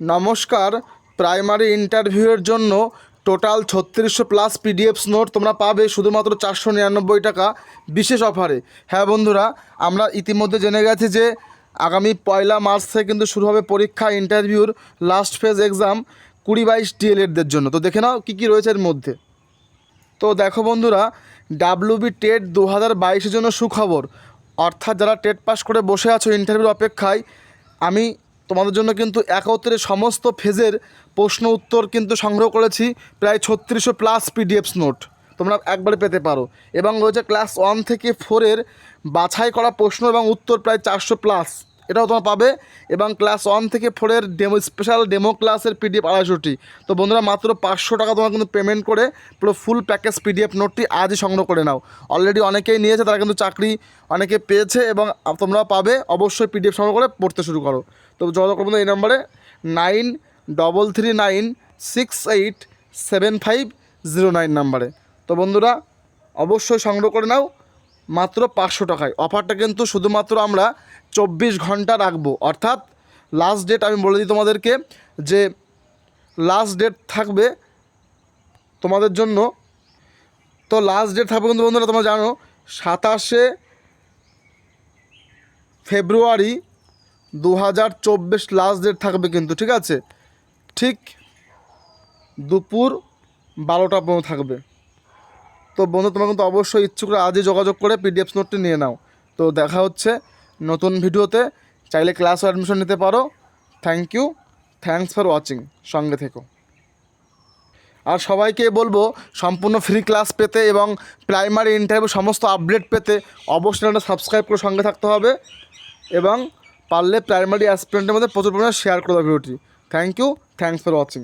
নমস্কার। প্রাইমারি ইন্টারভিউয়ের জন্য টোটাল ছত্রিশশো প্লাস পিডিএফস নোট তোমরা পাবে শুধুমাত্র চারশো নিরানব্বই টাকা বিশেষ অফারে। হ্যাঁ বন্ধুরা, আমরা ইতিমধ্যে জেনে গেছি যে আগামী পয়লা মার্চ থেকে কিন্তু শুরু হবে পরীক্ষা, ইন্টারভিউর লাস্ট ফেজ এক্সাম কুড়ি বাইশ ডিএলএডদের জন্য। তো দেখে নাও কী কী রয়েছে এর মধ্যে। তো দেখো বন্ধুরা ডাব্লিউবি টেট দু হাজার বাইশের জন্য সুখবর। অর্থাৎ যারা টেট পাস করে বসে আছো ইন্টারভিউর অপেক্ষায়, আমি তোমাদের জন্য কিন্তু একত্রে সমস্ত ফেজের প্রশ্ন উত্তর কিন্তু সংগ্রহ করেছি, প্রায় ছত্রিশশো প্লাস পিডিএফস নোট। তোমরা একবারে পেতে পারো। এবং রয়েছে ক্লাস ওয়ান থেকে ফোরের বাছাই করা প্রশ্ন এবং উত্তর প্রায় চারশো প্লাস এটাও তোমরা পাবে। এবং ক্লাস ওয়ান থেকে ফোরের ডেমো স্পেশাল ডেমো ক্লাসের পিডিএফ আড়াইশোটি। তো বন্ধুরা, মাত্র পাঁচশো টাকা তোমার কিন্তু পেমেন্ট করে পুরো ফুল প্যাকেজ পিডিএফ নোটটি আজই সংগ্রহ করে নাও। অলরেডি অনেকেই নিয়েছে, তারা কিন্তু চাকরি অনেকে পেয়েছে এবং তোমরা পাবে। অবশ্যই পিডিএফ সংগ্রহ করে পড়তে শুরু করো। তো যোগাযোগ করব এই নম্বরে nine double three nine six eight seven five zero nine নাম্বারে। তো বন্ধুরা, অবশ্যই সংগ্রহ করে নাও। মাত্র পাঁচশো টাকায়। অফারটা কিন্তু শুধুমাত্র আমরা চব্বিশ ঘণ্টা রাখব। অর্থাৎ লাস্ট ডেট আমি বলে দিই তোমাদেরকে যে লাস্ট ডেট থাকবে তোমাদের জন্য। তো লাস্ট ডেট থাকবে কিন্তু বন্ধুরা তোমরা জানো, সাতাশে ফেব্রুয়ারি দু হাজার চব্বিশ লাস্ট ডেট থাকবে কিন্তু, ঠিক আছে? ঠিক দুপুর বারোটা পর্যন্ত থাকবে। তো বন্ধু, তোমরা কিন্তু অবশ্যই ইচ্ছুকরা আজই যোগাযোগ করে পিডিএফ নোটটি নিয়ে নাও। তো দেখা হচ্ছে নতুন ভিডিওতে। চাইলে ক্লাস অ্যাডমিশন নিতে পারো। Thank you thanks for watching সঙ্গে থেকো। আর সবাইকে বলব, সম্পূর্ণ ফ্রি ক্লাস পেতে এবং প্রাইমারি ইন্টারভিউ সমস্ত আপডেট পেতে অবশ্যই চ্যানেলটা সাবস্ক্রাইব করে সঙ্গে থাকতে হবে এবং পারলে প্রাইমারি অ্যাসপিরেন্টের মধ্যে প্রচুর পরিমাণে শেয়ার করে দেবে ভিডিওটি thank you thanks for watching